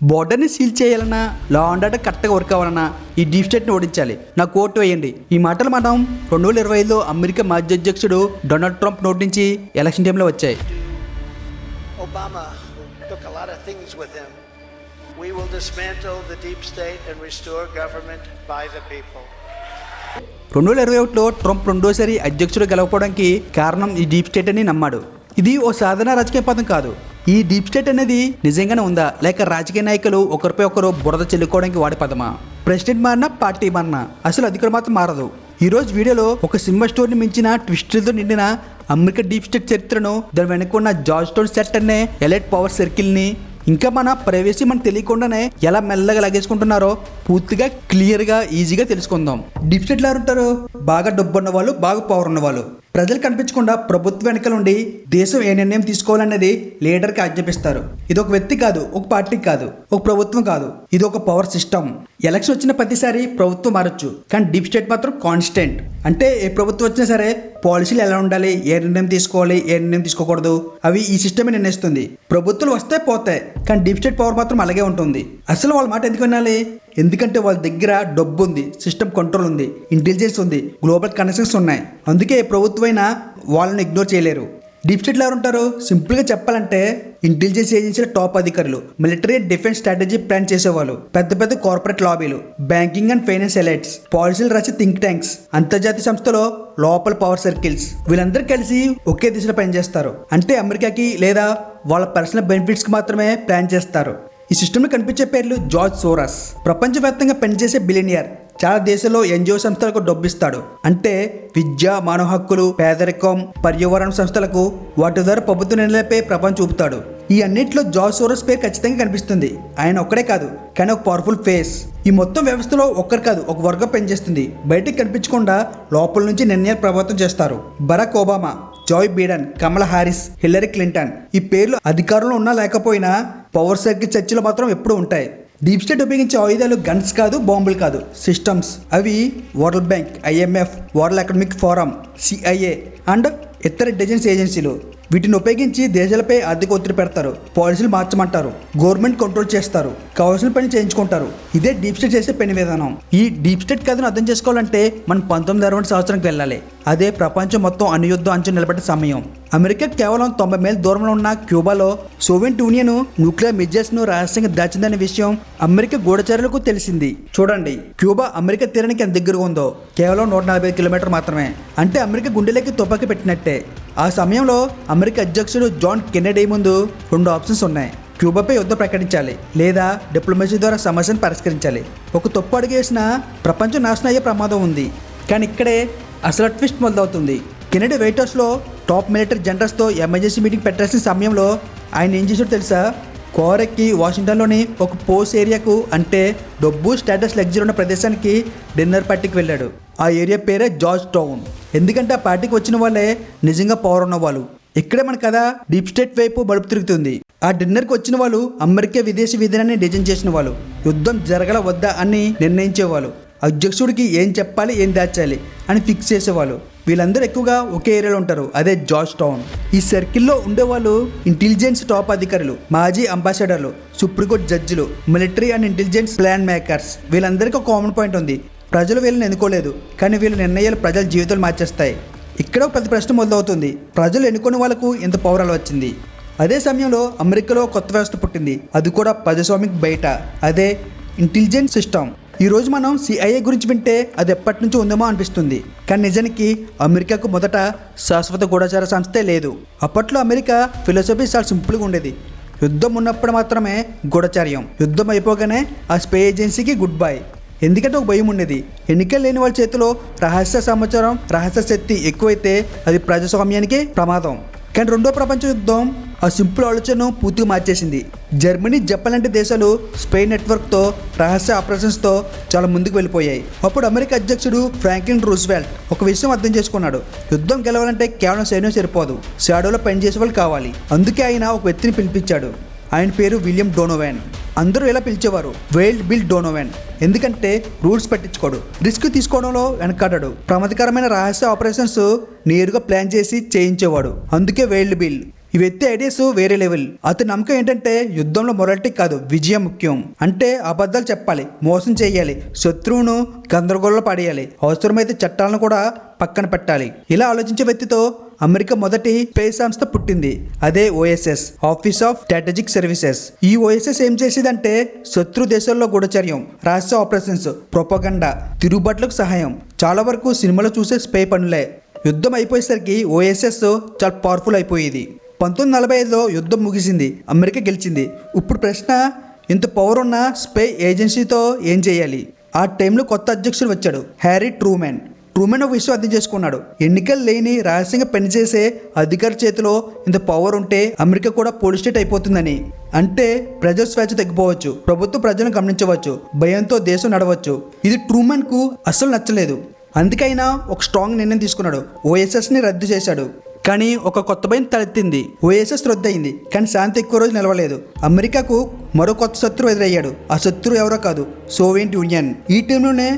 బోర్డర్ని seal చేయాలన్నా law and order కరెక్ట్గా work అవ్వాలన్నా ఈ డీప్ స్టేట్ని ఓడించాలి. నాకు ఓటు వేయండి. ఈ మాటలు మనం రెండు వేల ఇరవై ఐదులో అమెరికా మాజీ అధ్యక్షుడు డొనాల్డ్ ట్రంప్ నోటి నుంచి ఎలక్షన్ టైంలో వచ్చాయి. Obama, who took a lot of things with him, we will dismantle the deep state and restore government by the people. రెండు వేల ఇరవై ఒకటిలో ట్రంప్ రెండోసారి అధ్యక్షుడు గెలవకపోవడానికి కారణం ఈ డీప్ స్టేట్ అని నమ్మాడు. ఇది ఓ సాధారణ రాజకీయ పదం కాదు. ఈ డీప్ స్టేట్ అనేది నిజంగానే ఉందా? లేక రాజకీయ నాయకులు ఒకరిపై ఒకరు బురద చెల్లుకోవడానికి వాడే పదమా? ప్రెసిడెంట్ మారినా పార్టీ మారినా? అసలు అధికారం మాత్రం మారదు. ఈ రోజు వీడియోలో ఒక సినిమా స్టోరీని మించిన ట్విస్టులతో నిండిన అమెరికా డీప్ స్టేట్ చరిత్రను దాని వెనుకున్న ఉన్న జార్జ్ టౌన్ సెట్ అనే ఎలైట్ పవర్ సర్కిల్ని ఇంకా మన ప్రైవసీ మనకు తెలియకుండానే ఎలా మెల్లగా లగేసుకుంటున్నారో పూర్తిగా క్లియర్గా ఈజీగా తెలుసుకుందాం. డీప్ స్టేట్ ఉంటారు బాగా డబ్బు ఉన్న వాళ్ళు బాగా పవర్ ఉన్న వాళ్ళు ప్రజలు కనిపించకుండా ప్రభుత్వ వెనుక నుండి దేశం ఏ నిర్ణయం తీసుకోవాలనేది లీడర్కి ఆజ్ఞాపిస్తారు. ఇది ఒక వ్యక్తి కాదు ఒక పార్టీ కాదు ఒక ప్రభుత్వం కాదు ఇది ఒక పవర్ సిస్టమ్. ఎలక్షన్ వచ్చిన ప్రతిసారి ప్రభుత్వం మారచ్చు కానీ డీప్ స్టేట్ మాత్రం కాన్స్టెంట్. అంటే ఏ ప్రభుత్వం వచ్చినా సరే పాలసీలు ఎలా ఉండాలి ఏ నిర్ణయం తీసుకోవాలి ఏ నిర్ణయం తీసుకోకూడదు అవి ఈ సిస్టమే నిర్ణయిస్తుంది. ప్రభుత్వాలు వస్తే పోతాయి కానీ డీప్ స్టేట్ పవర్ మాత్రం అలాగే ఉంటుంది. అసలు వాళ్ళ మాట ఎందుకు వినాలి? ఎందుకంటే వాళ్ళ దగ్గర డబ్బు ఉంది సిస్టమ్ కంట్రోల్ ఉంది ఇంటెలిజెన్స్ ఉంది గ్లోబల్ కనెక్షన్స్ ఉన్నాయి. అందుకే ఏ ప్రభుత్వమైనా వాళ్ళని ఇగ్నోర్ చేయలేరు. డీప్ స్టేట్లో ఎవరు ఉంటారు? సింపుల్గా చెప్పాలంటే ఇంటెలిజెన్స్ ఏజెన్సీల టాప్ అధికారులు military and defence strategy plan చేసేవాళ్ళు పెద్ద పెద్ద కార్పొరేట్ లాబీలు బ్యాంకింగ్ అండ్ ఫైనాన్స్ ఎలైట్స్ పాలసీలు రాసే థింక్ ట్యాంక్స్ అంతర్జాతీయ సంస్థలో లోపల పవర్ సర్కిల్స్. వీళ్ళందరూ కలిసి ఒకే దిశలో పనిచేస్తారు. అంటే అమెరికాకి లేదా వాళ్ళ పర్సనల్ బెనిఫిట్స్కి మాత్రమే ప్లాన్ చేస్తారు. ఈ సిస్టంలో కనిపించే పేర్లు జార్జ్ సోరస్. ప్రపంచవ్యాప్తంగా పనిచేసే బిలినియర్ చాలా దేశాల్లో ఎన్జిఓ సంస్థలకు డబ్బిస్తాడు. అంటే విద్య మానవ హక్కులు పేదరికం పర్యావరణ సంస్థలకు వాటి ద్వారా ప్రభుత్వ నిర్ణయాలపై ప్రపంచం చూపుతాడు. ఈ అన్నింటిలో జార్జ్ సోరస్ పేరు ఖచ్చితంగా కనిపిస్తుంది. ఆయన ఒక్కడే కాదు కానీ ఒక పవర్ఫుల్ ఫేస్ ఈ మొత్తం వ్యవస్థలో ఒక్కరు కాదు ఒక వర్గం పనిచేస్తుంది. బయటికి కనిపించకుండా లోపల నుంచి నిర్ణయాలు ప్రభావితం చేస్తారు. Barack Obama. Joe Biden Kamala Harris Hillary Clinton ఈ పేర్లు అధికారంలో ఉన్నా లేకపోయినా పవర్ సర్కిల్ చర్చలు మాత్రం ఎప్పుడూ ఉంటాయి. డీప్ స్టేట్ ఉపయోగించే ఆయుధాలు గన్స్ కాదు బాంబులు కాదు. సిస్టమ్స్ అవి World Bank IMF World Economic Forum CIA and ఇతర డిజైన్స్ ఏజెన్సీలు. వీటిని ఉపయోగించి దేశాలపై ఆర్థిక ఒత్తిడి పెడతారు పాలసీలు మార్చమంటారు గవర్నమెంట్ కంట్రోల్ చేస్తారు కావాల్సిన పని చేయించుకుంటారు. ఇదే డీప్ స్టేట్ చేసే పని విధానం. ఈ డీప్ స్టేట్ కథను అర్థం చేసుకోవాలంటే మనం పంతొమ్మిది అరవై సంవత్సరానికి వెళ్ళాలి. అదే ప్రపంచం మొత్తం అనుయుద్ధం అంచు నిలబడే సమయం. అమెరికా కేవలం తొంభై మైల్ దూరంలో ఉన్న క్యూబాలో సోవియట్ యూనియన్ న్యూక్లియర్ మిజైల్స్ను రహస్యంగా దాచిందనే విషయం అమెరికా గూఢచారులకు తెలిసింది. చూడండి క్యూబా అమెరికా తీరానికి ఎంత దగ్గరగా ఉందో. కేవలం నూట నలభై కిలోమీటర్ మాత్రమే. అంటే అమెరికా గుండెలకి తుపాకీ పెట్టినట్టే. ఆ సమయంలో అమెరికా అధ్యక్షుడు జాన్ కెనడీ ముందు రెండు ఆప్షన్స్ ఉన్నాయి. క్యూబాపై యుద్ధం ప్రకటించాలి లేదా డిప్లొమసీ ద్వారా సమస్యను పరిష్కరించాలి. ఒక తప్పు అడుగు వేసిన ప్రపంచం నాశనం అయ్యే ప్రమాదం ఉంది. కానీ ఇక్కడే అసలు ట్విస్ట్ మొదలవుతుంది. కెనడీ వెయిట్ హౌస్లో టాప్ మిలిటరీ జనరల్స్తో ఎమర్జెన్సీ మీటింగ్ పెట్టాల్సిన సమయంలో ఆయన ఏం చేశాడో తెలుసా? కోరెక్కి వాషింగ్టన్లోని ఒక పోస్ట్ ఏరియాకు అంటే డబ్బు స్టేటస్ లగ్జరీ ఉన్న ప్రదేశానికి డిన్నర్ పార్టీకి వెళ్ళాడు. ఆ ఏరియా పేరే జార్జ్ టౌన్. ఎందుకంటే ఆ పార్టీకి వచ్చిన వాళ్ళే నిజంగా పవర్ ఉన్న వాళ్ళు ఇక్కడే మన కథ డీప్ స్టేట్ వైపు బలుపు తిరుగుతుంది. ఆ డిన్నర్కి వచ్చిన వాళ్ళు అమెరికా విదేశీ విధానాన్ని డిజైన్ చేసిన వాళ్ళు. యుద్ధం జరగల వద్దా అని నిర్ణయించేవాళ్ళు. అధ్యక్షుడికి ఏం చెప్పాలి ఏం దాచాలి అని ఫిక్స్ చేసేవాళ్ళు. వీళ్ళందరూ ఎక్కువగా ఒకే ఏరియాలో ఉంటారు. అదే జార్జ్ టౌన్. ఈ సర్కిల్లో ఉండేవాళ్ళు ఇంటెలిజెన్స్ టాప్ అధికారులు మాజీ అంబాసిడర్లు సుప్రీంకోర్టు జడ్జిలు military and intelligence plan makers. వీళ్ళందరికీ ఒక కామన్ పాయింట్ ఉంది. ప్రజలు వీళ్ళని ఎన్నుకోలేదు కానీ వీళ్ళ నిర్ణయాలు ప్రజల జీవితాలు మార్చేస్తాయి. ఇక్కడ ఒక పెద్ద ప్రశ్న మొదలవుతుంది. ప్రజలు ఎన్నుకునే వాళ్ళకు ఎంత పౌరాలు వచ్చింది? అదే సమయంలో అమెరికాలో కొత్త వ్యవస్థ పుట్టింది. అది కూడా ప్రజాస్వామికి బయట. అదే ఇంటెలిజెన్స్ సిస్టమ్. ఈ రోజు మనం సిఐఏ గురించి వింటే అది ఎప్పటి నుంచో ఉందేమో అనిపిస్తుంది. కానీ నిజానికి అమెరికాకు మొదట శాశ్వత గూఢచార సంస్థే లేదు. అప్పట్లో అమెరికా ఫిలాసఫీ చాలా సింపుల్గా ఉండేది. యుద్ధం ఉన్నప్పుడు మాత్రమే గూఢచార్యం. యుద్ధం అయిపోగానే ఆ స్పే ఏజెన్సీకి గుడ్ బై. ఎందుకంటే ఒక భయం ఉండేది. ఎన్నికలు లేని వాళ్ళ చేతిలో రహస్య సమాచారం రహస్య శక్తి ఎక్కువైతే అది ప్రజాస్వామ్యానికి ప్రమాదం. కానీ రెండో ప్రపంచ యుద్ధం ఆ సింపుల్ ఆలోచనను పూర్తిగా మార్చేసింది. జర్మనీ జపాన్ లాంటి దేశాలు స్పెయిన్ నెట్వర్క్తో రహస్య ఆపరేషన్స్తో చాలా ముందుకు వెళ్ళిపోయాయి. అప్పుడు అమెరికా అధ్యక్షుడు ఫ్రాంక్లిన్ రూస్వెల్ట్ ఒక విషయం అర్థం చేసుకున్నాడు. యుద్ధం గెలవాలంటే కేవలం సైన్యం సరిపోదు. షాడోలో పనిచేసే వాళ్ళు కావాలి. అందుకే ఆయన ఒక వ్యక్తిని పిలిపించాడు. ఆయన పేరు విలియం డోనోవాన్. అందరూ ఇలా పిలిచేవారు వైల్డ్ బిల్ డోనోవాన్. ఎందుకంటే రూల్స్ పట్టించుకోడు. రిస్క్ తీసుకోవడంలో వెనకాడాడు. ప్రమాదకరమైన రహస్య ఆపరేషన్స్ నేరుగా ప్లాన్ చేసి చేయించేవాడు. అందుకే వైల్డ్ బిల్. ఈ వ్యక్తి ఐడియాస్ వేరే లెవెల్. అతని నమ్మకం ఏంటంటే యుద్ధంలో మొరల్టీ కాదు విజయం ముఖ్యం. అంటే అబద్ధాలు చెప్పాలి మోసం చేయాలి శత్రువును గందరగోళంలో పడేయాలి అవసరమైతే చట్టాలను కూడా పక్కన పెట్టాలి. ఇలా ఆలోచించే వ్యక్తితో అమెరికా మొదటి స్పేస్ సంస్థ పుట్టింది. అదే OSS office of strategic services. ఈ ఓఎస్ఎస్ ఏం చేసేదంటే శత్రు దేశాల్లో గూఢచర్యం రహస్య ఆపరేషన్స్ ప్రొపగండా తిరుగుబాట్లకు సహాయం. చాలా వరకు సినిమాలో చూసే స్పే పనులే యుద్ధం అయిపోయేసరికి ఓఎస్ఎస్ చాలా పవర్ఫుల్ అయిపోయేది. పంతొమ్మిది నలభై ఐదులో యుద్ధం ముగిసింది అమెరికా గెలిచింది. ఇప్పుడు ప్రశ్న ఇంత పవర్ ఉన్న స్పే ఏజెన్సీతో ఏం చేయాలి? ఆ టైంలో కొత్త అధ్యక్షుడు వచ్చాడు హ్యారీ ట్రూమెన్ ట్రూమెన్ ఒక విషయం అర్థం చేసుకున్నాడు ఎన్నికలు లేని రహస్యంగా పనిచేసే అధికారి చేతిలో ఇంత పవర్ ఉంటే అమెరికా కూడా పోలీస్ స్టేట్ అయిపోతుందని. అంటే ప్రజల స్వేచ్ఛ తగ్గిపోవచ్చు ప్రభుత్వం ప్రజలను గమనించవచ్చు భయంతో దేశం నడవచ్చు. ఇది ట్రూమెన్కు అస్సలు నచ్చలేదు. అందుకైనా ఒక స్ట్రాంగ్ నిర్ణయం తీసుకున్నాడు ఓఎస్ఎస్ని రద్దు చేశాడు. కానీ ఒక కొత్త భయం తలెత్తింది. ఓఎస్ఎస్ రద్దయింది కానీ శాంతి ఎక్కువ రోజు నిలవలేదు. అమెరికాకు మరో కొత్త శత్రువు ఎదురయ్యాడు. ఆ శత్రువు ఎవరో కాదు సోవియట్ యూనియన్. ఈ టైంలోనే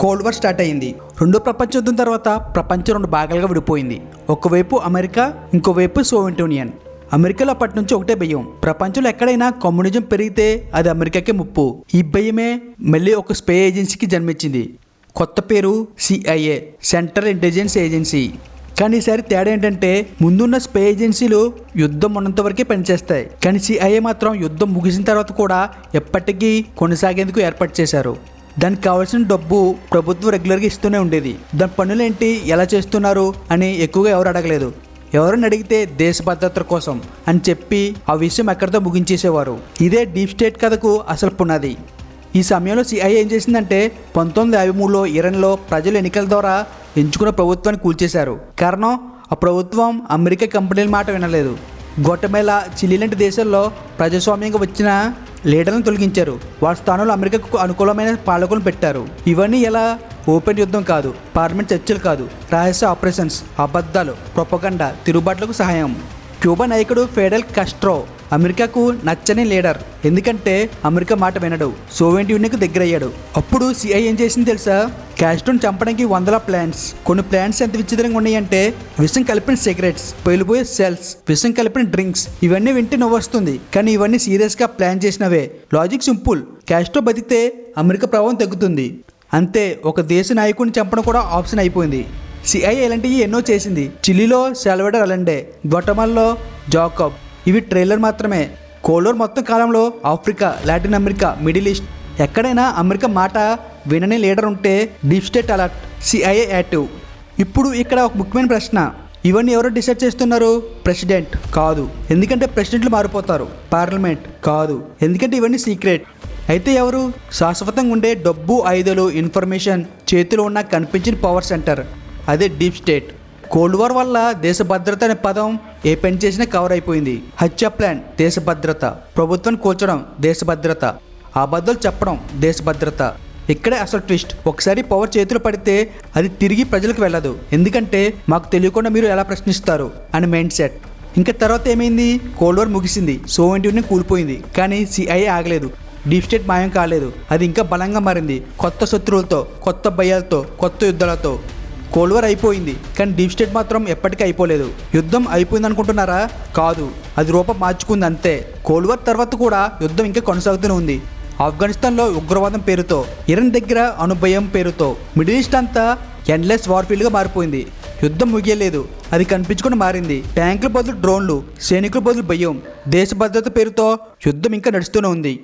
కోల్డ్ వార్ స్టార్ట్ అయింది. రెండో ప్రపంచ యుద్ధం తర్వాత ప్రపంచం రెండు భాగాలుగా విడిపోయింది. ఒకవైపు అమెరికా ఇంకోవైపు సోవియట్ యూనియన్. అమెరికాలో అప్పటి నుంచి ఒకటే భయం. ప్రపంచంలో ఎక్కడైనా కమ్యూనిజం పెరిగితే అది అమెరికాకే ముప్పు. ఈ భయమే మళ్ళీ ఒక స్పే ఏజెన్సీకి జన్మించింది. కొత్త పేరు సిఐఏ సెంట్రల్ ఇంటెలిజెన్స్ ఏజెన్సీ. కానీ ఈసారి తేడా ఏంటంటే ముందున్న స్పే ఏజెన్సీలు యుద్ధం ఉన్నంత వరకే పనిచేస్తాయి. కానీ సిఐఏ మాత్రం యుద్ధం ముగిసిన తర్వాత కూడా ఎప్పటికీ కొనసాగేందుకు ఏర్పాటు చేశారు. దానికి కావాల్సిన డబ్బు ప్రభుత్వం రెగ్యులర్గా ఇస్తూనే ఉండేది. దాని పనులు ఏంటి ఎలా చేస్తున్నారు అని ఎక్కువగా ఎవరు అడగలేదు. ఎవరిని అడిగితే దేశ భద్రత కోసం అని చెప్పి ఆ విషయం ఎక్కడితో ముగించేసేవారు. ఇదే డీప్ స్టేట్ కథకు అసలు పునాది. ఈ సమయంలో సిఐ ఏం చేసిందంటే పంతొమ్మిది యాభై మూడులో ఇరాన్లో ప్రజలు ఎన్నికల ద్వారా ఎంచుకున్న ప్రభుత్వాన్ని కూల్చేశారు. కారణం ఆ ప్రభుత్వం అమెరికా కంపెనీల మాట వినలేదు. గొట్టమేళ చిలీ లాంటి దేశాల్లో ప్రజాస్వామ్యంగా వచ్చిన లీడర్లను తొలగించారు. వారి స్థానంలో అమెరికాకు అనుకూలమైన పాలకులను పెట్టారు. ఇవన్నీ ఎలా? ఓపెన్ యుద్ధం కాదు పార్లమెంట్ చర్చలు కాదు రహస్య ఆపరేషన్స్ అబద్ధాలు ప్రొపగండ తిరుగుబాట్లకు సహాయం. క్యూబా నాయకుడు ఫెడల్ కస్ట్రో అమెరికాకు నచ్చని లీడర్. ఎందుకంటే అమెరికా మాట వినడు సోవియట్ యూనియన్కు దగ్గరయ్యాడు. అప్పుడు సిఐ ఏం చేసింది తెలుసా? క్యాస్టోన్ చంపడానికి వందల ప్లాన్స్. కొన్ని ప్లాన్స్ ఎంత విచిత్రంగా ఉన్నాయంటే విషం కలిపిన సిగరెట్స్ పేలిపోయే సెల్స్ విషం కలిపిన డ్రింక్స్. ఇవన్నీ వింటే నవ్వు వస్తుంది కానీ ఇవన్నీ సీరియస్గా ప్లాన్ చేసినవే. Logic simple. క్యాస్టో బతికితే అమెరికా ప్రభావం తగ్గుతుంది. అంతే ఒక దేశ నాయకుడిని చంపడం కూడా ఆప్షన్ అయిపోయింది. సిఐ ఇలాంటివి ఎన్నో చేసింది. చిలీలో సెల్వడర్ అలండే గొటమల్లో జాకబ్. ఇవి ట్రైలర్ మాత్రమే. కోలోర్ మొత్తం కాలంలో Africa Latin America Middle East. ఎక్కడైనా అమెరికా మాట వినని లీడర్ ఉంటే deep state alert CIA active. ఇప్పుడు ఇక్కడ ఒక ముఖ్యమైన ప్రశ్న. ఇవన్నీ ఎవరు డిసైడ్ చేస్తున్నారు? ప్రెసిడెంట్ కాదు. ఎందుకంటే ప్రెసిడెంట్లు మారిపోతారు. పార్లమెంట్ కాదు. ఎందుకంటే ఇవన్నీ సీక్రెట్. అయితే ఎవరు? శాశ్వతంగా ఉండే డబ్బు ఆయుధాలు ఇన్ఫర్మేషన్ చేతిలో ఉన్న కనిపించిన పవర్ సెంటర్. అదే డీప్ స్టేట్. కోల్డ్ వార్ వల్ల దేశ భద్రత అనే పదం ఏ పని చేసినా కవర్ అయిపోయింది. హత్య ప్లాన్ దేశ భద్రత. ప్రభుత్వం కూల్చడం దేశ భద్రత. అబద్ధాలు చెప్పడం దేశ భద్రత. ఇక్కడే అసలు ట్విస్ట్. ఒకసారి పవర్ చేతులు పడితే అది తిరిగి ప్రజలకు వెళ్ళదు. ఎందుకంటే మాకు తెలియకుండా మీరు ఎలా ప్రశ్నిస్తారు అని మైండ్ సెట్. ఇంకా తర్వాత ఏమైంది? కోల్డ్ వార్ ముగిసింది. సోవియట్ యూనియన్ కూలిపోయింది. కానీ సిఐఏ ఆగలేదు. డీప్ స్టేట్ మాయం కాలేదు. అది ఇంకా బలంగా మారింది. కొత్త శత్రువులతో కొత్త భయాలతో కొత్త యుద్ధాలతో. కోల్డ్ వార్ అయిపోయింది. కానీ డీప్ స్టేట్ మాత్రం ఎప్పటికీ అయిపోలేదు. యుద్ధం అయిపోయింది అనుకుంటున్నారా కాదు. అది రూపం మార్చుకుంది అంతే. కోల్డ్ వార్ తర్వాత కూడా యుద్ధం ఇంకా కొనసాగుతూనే ఉంది. ఆఫ్ఘనిస్తాన్లో ఉగ్రవాదం పేరుతో ఇరాన్ దగ్గర అనుభయం పేరుతో మిడిల్ ఈస్ట్ అంతా ఎండ్లెస్ వార్ఫీల్డ్గా మారిపోయింది. యుద్ధం ముగియలేదు. అది కనిపించుకుని మారింది. ట్యాంకుల బదులు డ్రోన్లు సైనికుల బదులు భయం దేశ భద్రత పేరుతో యుద్ధం ఇంకా నడుస్తూనే ఉంది.